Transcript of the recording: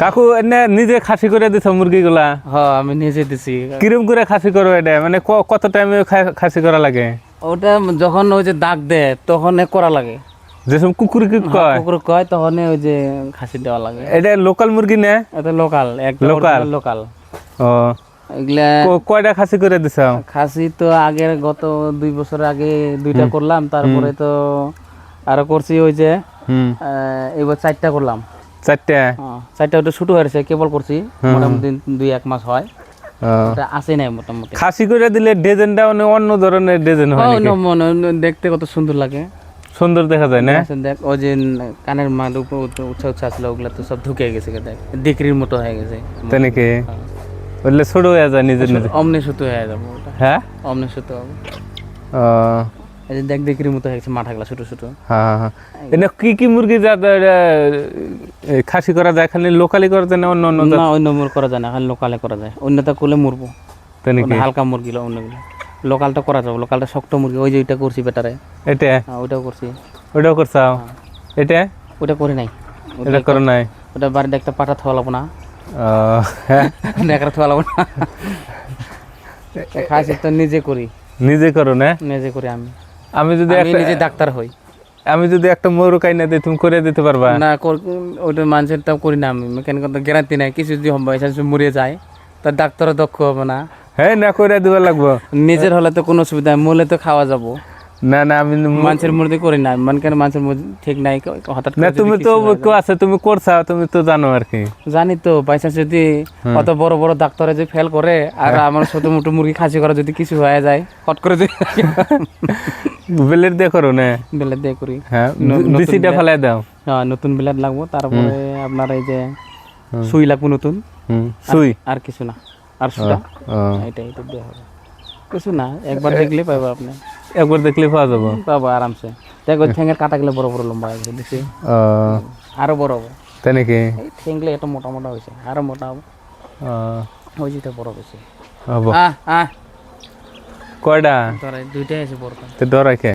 কাকু এনে নিজে খাসি করে দিছ মুরগিগুলা? হ্যাঁ আমি নিজে দিছি। কিরম করে খাসি করো এটা? মানে কত টাইমে খাসি করা লাগে? ওটা যখন ওই যে দাগ দেয় তখন করা লাগে। যেসব কুকুর কি কয়? কুকুর কয় তখন ওই যে খাসি দেওয়া লাগে। এটা লোকাল মুরগি না? এটা লোকাল Local? লোকাল ও। এগুলা কয়টা খাসি করে দিছ? খাসি তো আগের গত দুই বছর আগে দুইটা করলাম তারপরে তো আরও করছি ওই যে এবার চারটা করলাম। চারটা। চারটা ওটা শুরু হয়েছে কেবল করছি। মোটামুটি দুই এক মাস হয়। ওটা আসে নাই মোটামুটি। খাসি করে দিলে ডিজাইনটা অন্য ধরনের ডিজাইন হয় দেখতে কত সুন্দর লাগে। সুন্দর দেখা যায় না? দেখ ওই যে কানের মার উপর উচ্ছা উচ্ছা আসলে ওগুলা তো সব ঢুকে গেছে দেখ ডিক্রির মতো হয়ে গেছে। তাই নাকি? বললে ছোট হয়ে যায় নিজের নিজে অমনি সুতো হয়ে যাব হ্যাঁ? অমনি সুতো হবে। এই যে দেখ ডিক্রির মতো হয়ে গেছে ছোট ছোট। হ্যাঁ হ্যাঁ এনে কি কি মুরগি এ, খাসি করা যায় খালি লোকালি করা যায় না অন্য অন্য? না অন্য মুর করা যায় না খালি লোকালে করা যায়। অন্যটা করলে মরবো। তাই নাকি? হালকা মুরগি অন্যগুলো লোকালটা করা যাবে লোকালটা শক্ত মুরগি ওই যে ওইটা করছি বেটারে। এটা? হ্যাঁ, ওইটাও করছি। ওটাও করছাও? এটা? ওটা করে নাই। এটা করো নাই? ওটা বাড়িতে একটা পাটা থোয়া লাগবো না। হ্যাঁ। একটা না। খাসি তো নিজে করি। নিজে করো না? নিজে করি আমি। আমি যদি আমি নিজে ডাক্তার হই। আমি যদি একটা ময়ূর কাইনা দিই তুমি করে দিতে পারবা? না কর- ওটা মানুষের তো করি না আমি। মেকানিক তো গ্যারান্টি নাই কিছু যদি হবে এসে মরে যায় তার ডাক্তারও দক্ষ হবে না। হ্যাঁ না করে দিবা লাগবো। নিজের হলে তো কোনো অসুবিধা নেই মূলে তো খাওয়া যাব। না না আমি মানুষের মুরদি করি না মানে কেন মানুষের মুরদি ঠিক নাই হঠাৎ না তুমি তো হয়ে কেউ আছে তুমি করছাও তুমি তো জানো আর কি। জানি তো বাইচান্স যদি অত বড় বড় ডাক্তারে যদি ফেল করে আর আমার ছোট মোটো মুরগি খাসি করা যদি কিছু হয়ে যায় হট করে যদি বেলের দিয়ে করো না? বেলে দিয়ে করি। হ্যাঁ নতুন বিসিটা। ফেলাই দাও। হ্যাঁ নতুন ব্লেড লাগবো তারপরে আপনার এই যে সুই লাগবো নতুন। সুই? আর কিছু না। আর সুটা ও, এটা এটা দেওয়া হবে। কিছু না একবার দেখলে পাবো আপনি। একবার দেখলে পাওয়া যাব। পাবো আরামসে। দেখো ঠ্যাঙের কাটাগুলো বড় বড় লম্বা হয়েছে দেখছি। আরও বড় হবে। তাই নাকি? ঠ্যাংগুলো এটা মোটা মোটা হয়েছে আরও মোটা হবে। ওই যেটা বড় হয়েছে কয়টা? দুইটাই আছে বড়। তো ডরাই